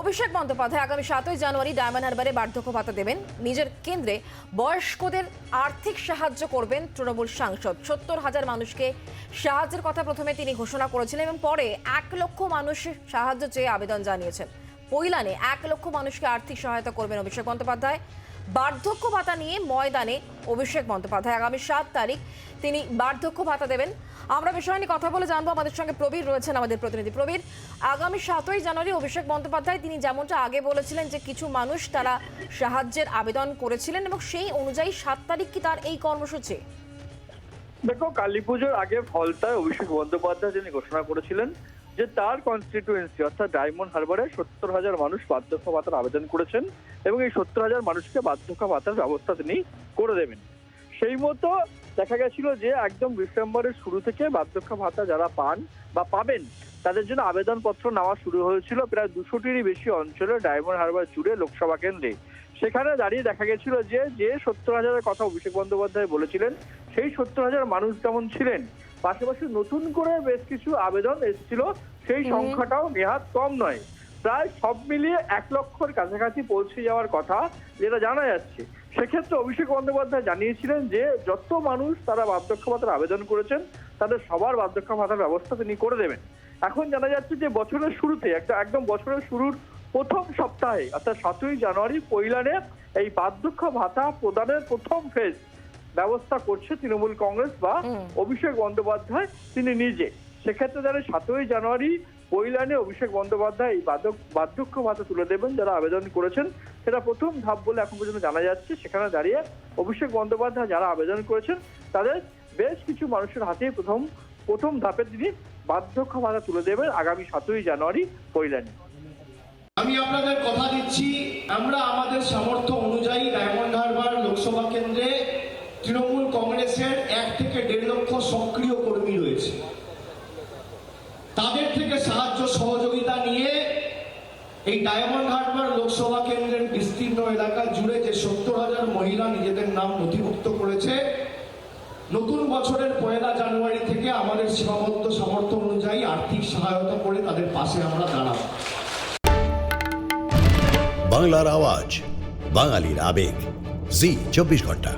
অভিষেক বন্দ্যোপাধ্যায় আগামী সাতই জানুয়ারি ডায়মন্ড হারবারে বার্ধক্য ভাতা দেবেন। নিজের কেন্দ্রে বয়স্কদের আর্থিক সাহায্য করবেন তৃণমূল সাংসদ। সত্তর হাজার মানুষকে সাহায্যের কথা প্রথমে তিনি ঘোষণা করেছিলেন এবং পরে এক লক্ষ মানুষ সাহায্য চেয়ে আবেদন জানিয়েছেন। পৈলানে এক লক্ষ মানুষকে আর্থিক সহায়তা করবেন অভিষেক বন্দ্যোপাধ্যায়। বার্ধক্য ভাতা নিয়ে ময়দানে অভিষেক বন্দ্যোপাধ্যায়। আগামী সাত তারিখ তিনি বার্ধক্য ভাতা দেবেন। আমরা বিষয় নিয়ে কথা বলে জানব। আমাদের সঙ্গে প্রবীর রয়েছেন আমাদের প্রতিনিধি। প্রবীর, আগামী সাতই জানুয়ারি অভিষেক বন্দ্যোপাধ্যায় তিনি যেমনটা আগে বলেছিলেন যে কিছু মানুষ তারা সাহায্যের আবেদন করেছিলেন এবং সেই অনুযায়ী সাত তারিখ কি তার এই কর্মসূচি? দেখো, কালী পুজোর আগে ফলতায় অভিষেক বন্দ্যোপাধ্যায় যিনি ঘোষণা করেছিলেন যে তার কনস্টিটুয়েন্সি অর্থাৎ ডায়মন্ড হারবারে সত্তর হাজার মানুষ বার্ধক্য ভাতার আবেদন করেছেন এবং এই সত্তর হাজার মানুষকে বার্ধক্য ভাতার ব্যবস্থা তিনি করে দেবেন। সেই মতো দেখা গেছিল যে একদম ডিসেম্বরের শুরু থেকে বার্ধক্য ভাতা যারা পান বা পাবেন তাদের জন্য আবেদনপত্র নেওয়া শুরু হয়েছিল প্রায় দুশোটিরই বেশি অঞ্চলে ডায়মন্ড হারবার জুড়ে লোকসভা কেন্দ্রে। সেখানে দাঁড়িয়ে দেখা গেছিল যে যে সত্তর হাজারের কথা অভিষেক বন্দ্যোপাধ্যায় বলেছিলেন সেই সত্তর হাজার মানুষ যেমন ছিলেন? পাশাপাশি নতুন করে বেশ কিছু আবেদন এসেছিল সেই সংখ্যাটাও নেহাত কম নয়। প্রায় সব মিলিয়ে এক লক্ষর কাছাকাছি পৌঁছে যাওয়ার কথা যেটা জানা যাচ্ছে। সেক্ষেত্রে অভিষেক বন্দ্যোপাধ্যায় জানিয়েছিলেন যে যত মানুষ তারা বার্ধক্য ভাতার আবেদন করেছেন তাদের সবার বার্ধক্য ভাতার ব্যবস্থা তিনি করে দেবেন। এখন জানা যাচ্ছে যে বছরের শুরুতে একটা একদম বছরের শুরুর প্রথম সপ্তাহে অর্থাৎ সাতই জানুয়ারি পৈলানে এই বার্ধক্য ভাতা প্রদানের প্রথম ফেজ ব্যবস্থা করছে তৃণমূল কংগ্রেস বা অভিষেক বন্দ্যোপাধ্যায় তিনি নিজে। সেক্ষেত্রে যারা সাতই জানুয়ারি পৈলানে অভিষেক বন্দ্যোপাধ্যায় এই বার্ধক- বার্ধক্য ভাতা তুলে দেবেন যারা আবেদন করেছেন। সেটা প্রথম ধাপ বলে এখন পর্যন্ত জানা যাচ্ছে। সেখানে দাঁড়িয়ে অভিষেক বন্দ্যোপাধ্যায় যারা আবেদন করেছেন, তাদের বেশ কিছু মানুষের হাতে প্রথম প্রথম ধাপে তিনি বার্ধক্য ভাতা তুলে দেবেন আগামী সাতই জানুয়ারি পৈলানে আমি আপনাদের কথা দিচ্ছি, আমরা আমাদের সামর্থ্য অনুযায়ী ডায়মন্ড হারবার লোকসভা কেন্দ্রে তৃণমূল কংগ্রেসের এক থেকে দেড় লক্ষ সক্রিয় কর্মী রয়েছে। তাদের থেকে সাহায্য, সহযোগিতা নিয়ে এই ডায়মন্ড হারবার লোকসভা কেন্দ্রের বিস্তীর্ণ এলাকা জুড়ে যে সত্তর হাজার মহিলা নিজেদের নাম নথিভুক্ত করেছে, নতুন বছরের পয়লা জানুয়ারি থেকে আমাদের সীমাবদ্ধ সামর্থ্য অনুযায়ী আর্থিক সহায়তা করে তাদের পাশে আমরা দাঁড়াবো। বাংলার আওয়াজ, বাঙালির আবেগ। জি, চব্বিশ ঘণ্টা।